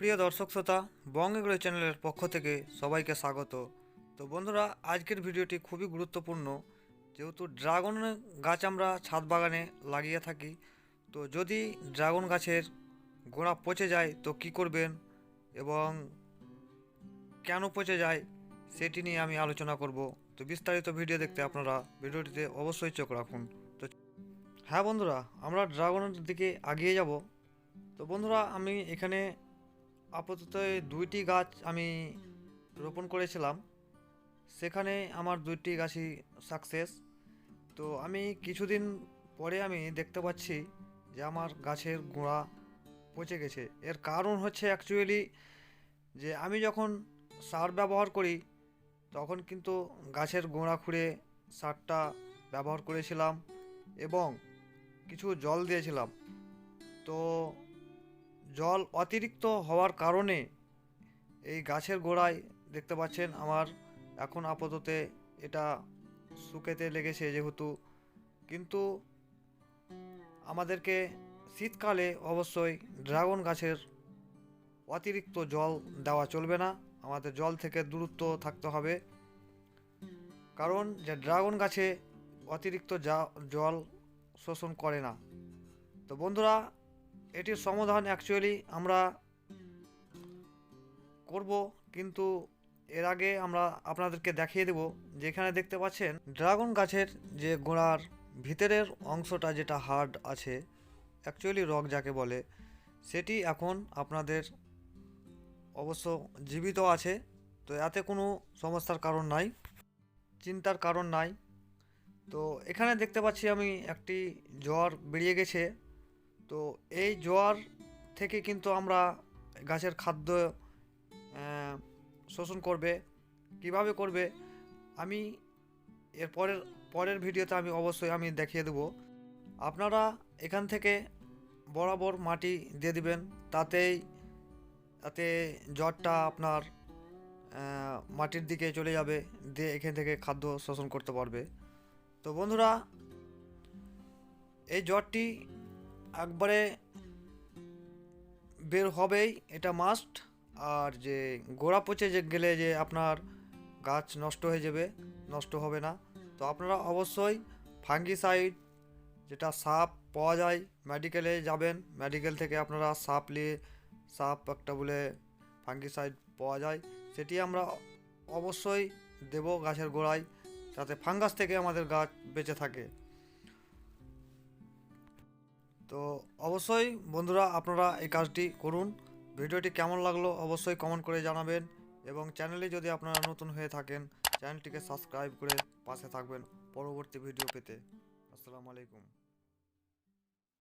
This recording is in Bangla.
সুপ্রিয় দর্শক শ্রোতা বঙ্গেগুলো চ্যানেলের পক্ষ থেকে সবাইকে স্বাগত। তো বন্ধুরা, আজকের ভিডিওটি খুবই গুরুত্বপূর্ণ। যেহেতু ড্রাগন গাছ আমরা ছাদ বাগানে লাগিয়ে থাকি, তো যদি ড্রাগন গাছের গোড়া পচে যায়, তো কি করবেন এবং কেন পচে যায়, সেটি নিয়ে আমি আলোচনা করব। তো বিস্তারিত ভিডিও দেখতে আপনারা ভিডিওটিতে অবশ্যই চোখ রাখুন। তো হ্যাঁ বন্ধুরা, আমরা ড্রাগনের দিকে এগিয়ে যাব। তো বন্ধুরা, আমি এখানে আপাতত দুইটি গাছ আমি রোপণ করেছিলাম। সেখানে আমার দুইটি গাছই সাকসেস তো আমি কিছুদিন পরে আমি দেখতে পাচ্ছি যে আমার গাছের গোড়া পচে গেছে। এর কারণ হচ্ছে অ্যাকচুয়ালি যে আমি যখন সার ব্যবহার করি, তখন কিন্তু গাছের গোড়া খুঁড়ে সারটা ব্যবহার করেছিলাম এবং কিছু জল দিয়েছিলাম। তো জল অতিরিক্ত হওয়ার কারণে এই গাছের গোড়ায় দেখতে পাচ্ছেন আমার এখন আপাতত এটা শুকেতে লেগেছে যেহেতু। কিন্তু আমাদেরকে শীতকালে অবশ্যই ড্রাগন গাছের অতিরিক্ত জল দেওয়া চলবে না, আমাদের জল থেকে দূরত্ব থাকতে হবে। কারণ যে ড্রাগন গাছে অতিরিক্ত জল শোষণ করে না। তো বন্ধুরা এটির সমাধান অ্যাকচুয়ালি আমরা করব, কিন্তু এর আগে আমরা আপনাদেরকে দেখিয়ে দেব, যেখানে দেখতে পাচ্ছেন ড্রাগন গাছের যে গোড়ার ভিতরের অংশটা যেটা হার্ড আছে অ্যাকচুয়ালি রক যাকে বলে, সেটি এখন আপনাদের অবশ্য জীবিত আছে, তো এতে কোনো সমস্যার কারণ নাই, চিন্তার কারণ নাই। তো এখানে দেখতে পাচ্ছি আমি একটি জ্বর বেরিয়ে গেছে। তো এই জ্বর থেকে কিন্তু আমরা গাছের খাদ্য শোষণ করবে। কীভাবে করবে? আমি এর পরের পরের ভিডিওতে আমি অবশ্যই আমি দেখিয়ে দেবো। আপনারা এখান থেকে বরাবর মাটি দিয়ে দিবেন, তাতেই, তাতে জ্বরটা আপনার মাটির দিকে চলে যাবে, দিয়ে এখান থেকে খাদ্য শোষণ করতে পারবে। তো বন্ধুরা, এই জ্বরটি একবারে বের হবেই, এটা মাস্ট আর যে গোড়া পচে যে গেলে যে আপনার গাছ নষ্ট হয়ে যাবে, নষ্ট হবে না। তো আপনারা অবশ্যই ফাঙ্গিসাইড যেটা সাপ পাওয়া যায় মেডিকেলে যাবেন। মেডিকেল থেকে আপনারা সাপ নিয়ে, সাপ একটা বলে ফাঙ্গিসাইড পাওয়া যায়, সেটি আমরা অবশ্যই দেব গাছের গোড়ায়, যাতে ফাঙ্গাস থেকে আমাদের গাছ বেঁচে থাকে। তো অবশ্যই বন্ধুরা আপনারা এই কাজটি করুন। ভিডিওটি কেমন লাগল অবশ্যই কমেন্ট করে জানাবেন এবং চ্যানেলে যদি আপনারা নতুন হয়ে থাকেন চ্যানেলটিকে সাবস্ক্রাইব করে পাশে থাকবেন পরবর্তী ভিডিও পেতে। আসসালামু আলাইকুম।